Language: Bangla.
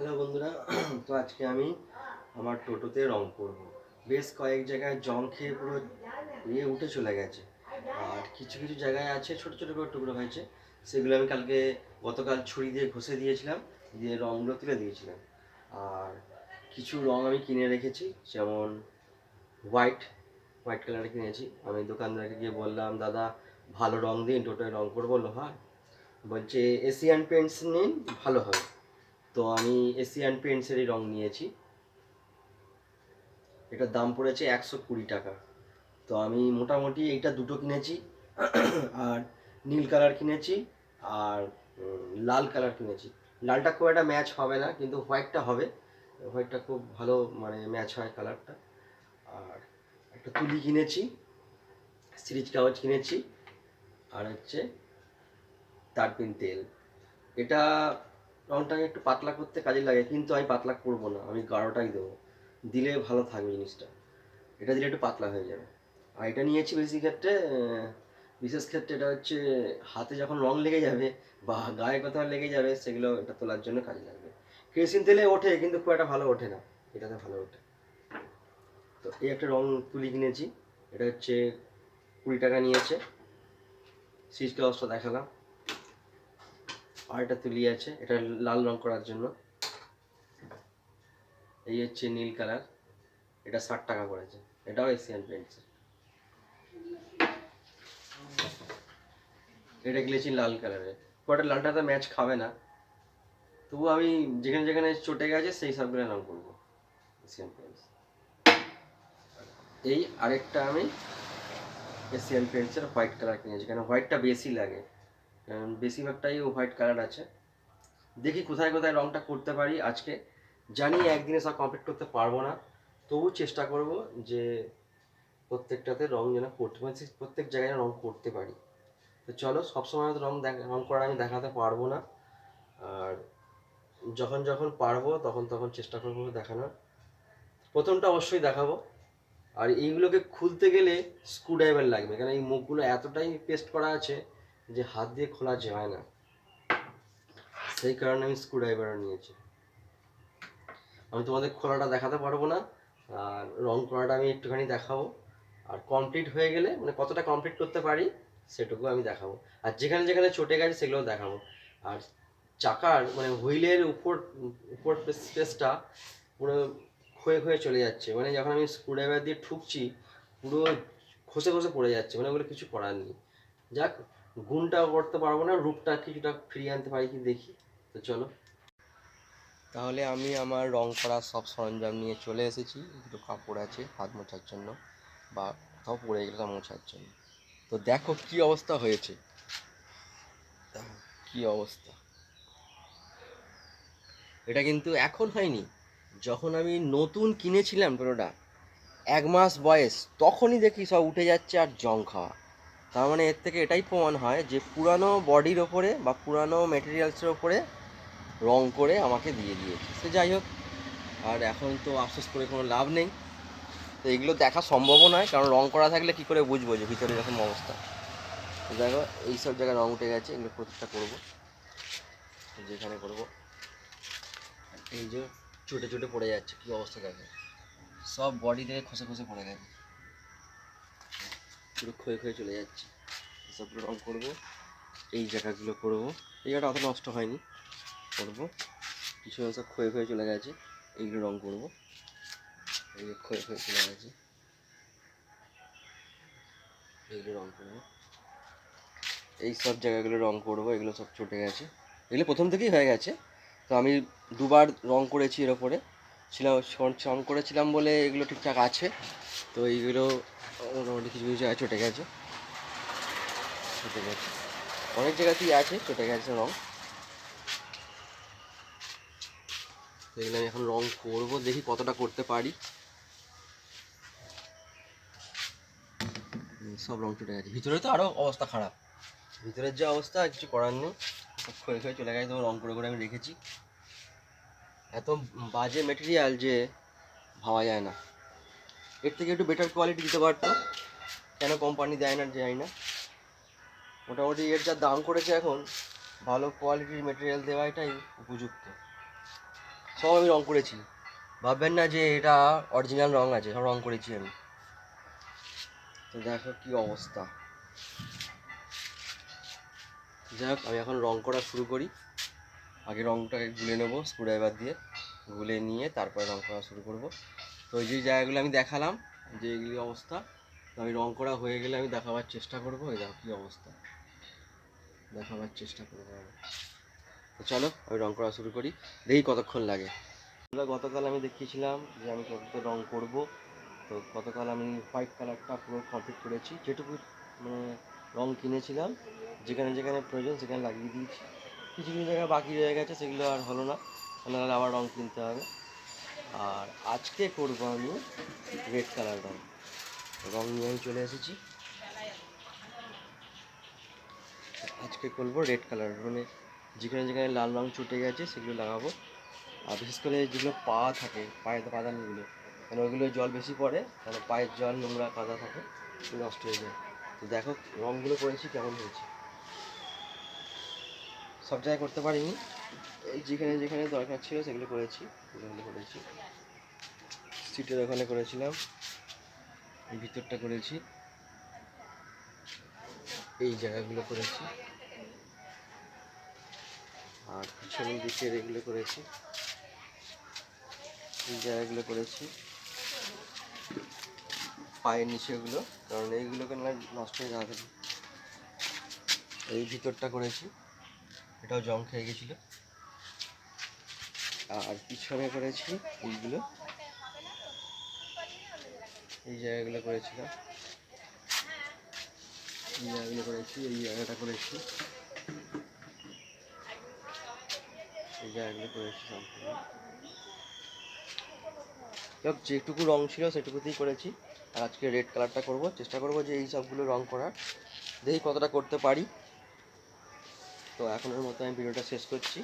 হ্যালো বন্ধুরা, তো আজকে আমি আমার টোটোতে রং করব। বেশ কয়েক জায়গায় জং খেয়ে পুরো ইয়ে উঠে চলে গেছে। আর কিছু কিছু জায়গায় আছে ছোট ছোট করে টুকরো হয়েছে। সেগুলো আমি কালকে গতকাল ছুরি দিয়ে ঘষে দিয়েছিলাম, দিয়ে রঙগুলো তুলে দিয়েছিলাম। আর কিছু রং আমি কিনে রেখেছি, যেমন হোয়াইট হোয়াইট কালার কিনেছি। আমি দোকানদারকে গিয়ে বললাম, দাদা, ভালো রং দিন, টোটোয় রং করব লোহার? বলছে এশিয়ান পেন্টস নিন, ভালো হবে। তো আমি এশিয়ান পেন্টসেরই রং নিয়েছি। এটার দাম পড়েছে একশো কুড়ি টাকা। তো আমি মোটামুটি এইটা দুটো কিনেছি, আর নীল কালার কিনেছি, আর লাল কালার কিনেছি। লালটা খুব একটা ম্যাচ হবে না, কিন্তু হোয়াইটটা হবে। হোয়াইটটা খুব ভালো মানে ম্যাচ হয় কালারটা। আর একটা তুলি কিনেছি সিরিজ কাগজ কিনেছি, আর হচ্ছে তারপিন তেল। এটা রংটাকে একটু পাতলা করতে কাজে লাগে, কিন্তু আমি পাতলা করব না, আমি গাঢ়টাই দেবো। দিলে ভালো থাকবে জিনিসটা। এটা দিলে একটু পাতলা হয়ে যাবে। আর এটা নিয়েছি বেশি ক্ষেত্রে বিশেষ ক্ষেত্রে এটা হচ্ছে, হাতে যখন রং লেগে যাবে বা গায়ে কোথাও লেগে যাবে, সেগুলো এটা তোলার জন্য কাজে লাগবে। কেরোসিন তেলে ওঠে, কিন্তু খুব একটা ভালো ওঠে না। এটাতে ভালো ওঠে। তো এই একটা রং তুলি কিনেছি। এটা হচ্ছে কুড়ি টাকা নিয়েছে। সিজ কাগজটা দেখালাম। আর একটা তুলি আছে, এটা লাল রং করার জন্য। এই হচ্ছে নীল কালার, এটা ষাট টাকা করেছে এটাও এশিয়ান পেন্টস এটা কিনেছি লাল কালারের। ওটা লালটাতে ম্যাচ খাবে না। তবু আমি যেখানে যেখানে চটে গেছে, সেই সবগুলো রং করব এশিয়ান পেন্টস এই আরেকটা আমি এশিয়ান পেন্টসের হোয়াইট কালার কিনেছি, কেন হোয়াইটটা বেশি লাগে। বেশিরভাগটাই হোয়াইট কালার আছে। দেখি কোথায় কোথায় রংটা করতে পারি আজকে। জানি একদিনে সব কমপ্লিট করতে পারব না। তবু চেষ্টা করব যে প্রত্যেকটাতে রং যেন করতে পারি প্রত্যেক জায়গায় রং করতে পারি। তো চলো, সবসময় তো রং রং করা আমি দেখাতে পারব না। আর যখন যখন পারব, তখন তখন চেষ্টা করব দেখানোর। প্রথমটা অবশ্যই দেখাবো। আর এইগুলোকে খুলতে গেলে স্ক্রুড্রাইভার লাগবে। কারণ এই মুখগুলো এতটাই পেস্ট করা আছে যে হাত দিয়ে খোলা যায় না। সেই কারণে আমি স্ক্রুড্রাইভার নিয়েছি। আমি তোমাদের খোলাটা দেখাতে পারব না, আর রং করাটা আমি একটুখানি দেখাবো। আর কমপ্লিট হয়ে গেলে মানে কতটা কমপ্লিট করতে পারি, সেটুকু আমি দেখাবো। আর যেখানে যেখানে চটে গেছে, সেগুলোও দেখাবো। আর চাকার মানে হুইলের উপর উপর স্পেসটা পুরো ক্ষয়ে ক্ষয়ে চলে যাচ্ছে। মানে যখন আমি স্ক্রুড্রাইভার দিয়ে ঠুকছি, পুরো খসে খসে পড়ে যাচ্ছে। মানে ওগুলো কিছু করার নেই। যাক গুণটা করতে পারব না, রূপটা কিছুটা ফিরিয়ে আনতে পারি কি দেখি। তো চলো। তাহলে আমি আমার রং করার সব সরঞ্জাম নিয়ে চলে এসেছি। দুটো কাপড় আছে, হাত মোছার জন্য, বা কোথাও পড়ে গেলে মোছার জন্য। তো দেখো কি অবস্থা হয়েছে। কি অবস্থা। এটা কিন্তু এখন হয়নি। যখন আমি নতুন কিনেছিলাম পুরোটা, এক মাস বয়স, তখনই দেখি সব উঠে যাচ্ছে আর জং খাওয়া। তার মানে এর থেকে এটাই প্রমাণ হয় যে পুরানো বডির ওপরে বা পুরানো মেটেরিয়ালসের ওপরে রং করে আমাকে দিয়ে দিয়েছে। সে যাই হোক, আর এখন তো আফসোস করে কোনো লাভ নেই। তো এগুলো দেখা সম্ভবও নয়, কারণ রং করা থাকলে কি করে বুঝব যে ভিতরে এরকম অবস্থা? দেখো, এইসব জায়গায় রং উঠে গেছে, এগুলো প্রতিষ্ঠা করব। যেখানে করব। এই যে চুটে চুটে পড়ে যাচ্ছে, কি অবস্থা দেখো। সব বডি থেকে খসে খসে পড়ে গেছে। পুরো ক্ষয়ে ক্ষয়ে চলে যাচ্ছে। এসবগুলো রং করব। এই জায়গাগুলো করব। এই জায়গাটা অত নষ্ট হয়নি। করব। কিছু অংশ ক্ষয়ে ক্ষয়ে চলে গেছে। এইগুলো রং করব। এই ক্ষয়ে ক্ষয়ে চলে গেছে। এইগুলো রং করব। এই সব জায়গাগুলো রং করব। এগুলো সব চটে গেছে। এগুলো প্রথম থেকেই হয়ে গেছে। তো আমি দুবার রং করেছি এর ওপরে। ছিলাম রং করেছিলাম বলে এগুলো ঠিকঠাক আছে। তো এইগুলো মোটামুটি কিছু কিছু চটে গেছে। গেছে। অনেক জায়গাতেই আছে, চটে গেছে রং। তো এগুলো আমি এখন রং করব, দেখি কতটা করতে পারি। সব রং চটে গেছে। ভিতরে তো আরও অবস্থা খারাপ। ভিতরের যে অবস্থা কিছু করার নেই। সব ক্ষয়ে ক্ষয়ে চলে গেছে, তো রং করে করে আমি রেখেছি। এত বাজে মেটেরিয়াল যে ভাবা যায় না। এর থেকে একটু বেটার কোয়ালিটি দিতে পারতো। কেন কোম্পানি দেয় না জানি না। মোটামুটি এর যা দাম করেছে এখন, ভালো কোয়ালিটির মেটেরিয়াল দেওয়াটাই উপযুক্ত। সব আমি রঙ করেছি। ভাববেন না যে এটা অরিজিনাল রঙ আছে, সব রঙ করেছি আমি। তো দেখো কি অবস্থা। যাই আমি এখন রঙ করা শুরু করি। আগে রংটাকে গুলে নেব স্ক্রুড্রাইভার দিয়ে। গুলে নিয়ে তারপরে রং করা শুরু করব। তো ওই যে জায়গাগুলো আমি দেখালাম, যে এগুলি অবস্থা, তো আমি রং করা হয়ে গেলে আমি দেখাবার চেষ্টা করব। এই দেখো কী অবস্থা। দেখাবার চেষ্টা করব তো চলো, আমি রং করা শুরু করি। দেখি কতক্ষণ লাগে। গতকাল আমি দেখিয়েছিলাম যে আমি কতটা রং করব। তো গতকাল আমি হোয়াইট কালারটা পুরো কমপ্লিট করেছি। যেটুকু মানে রং কিনেছিলাম, যেখানে যেখানে প্রয়োজন সেখানে লাগিয়ে দিয়েছি। কিছু কিছু জায়গায় বাকি রয়ে গেছে, সেগুলো আর হলো না। নাহলে আবার রঙ কিনতে হবে। আর আজকে করব আমি রেড কালার রঙ রং নিয়ে আমি চলে এসেছি। আজকে করব রেড কালার মানে যেখানে যেখানে লাল রঙ ছুটে গেছে, সেগুলো লাগাবো। আর বিশেষ করে যেগুলো পা থাকে, পায়ের পাদানিগুলো মানে ওইগুলো জল বেশি পড়ে মানে পায়ের জল নোংরা কাদা থাকে, নষ্ট হয়ে যায়। তো দেখো রঙগুলো করেছি, কেমন হয়েছে। সব জায়গায় করতে পারিনি। এই যেখানে যেখানে দরকার ছিল সেগুলো করেছি এগুলো করেছি। সিটের ওখানে করেছিলাম। এই ভিতরটা করেছি। এই জায়গাগুলো করেছি। আর পিছনের দিকের এগুলো করেছি। এই জায়গাগুলো করেছি। পায়ের নিচে নিচেগুলো, কারণ এইগুলোকে না নষ্ট হয়ে যাবে এই ভিতরটা করেছি। এটাও জং খেয়ে গেছিল। আর পিছনে করেছি এইগুলো এই জায়গাগুলো করেছিলাম। এই জায়গাগুলো করেছি, এই জায়গাটা করেছি। এই জায়গাগুলো করেছি সম্পূর্ণ। যেটুকু রং ছিল সেটুকুতেই করেছি। আর আজকে রেড কালারটা করব। চেষ্টা করব যে এই সবগুলো রং করার। দেখি কতটা করতে পারি। তো এখনের মতো আমি ভিডিওটা শেষ করছি।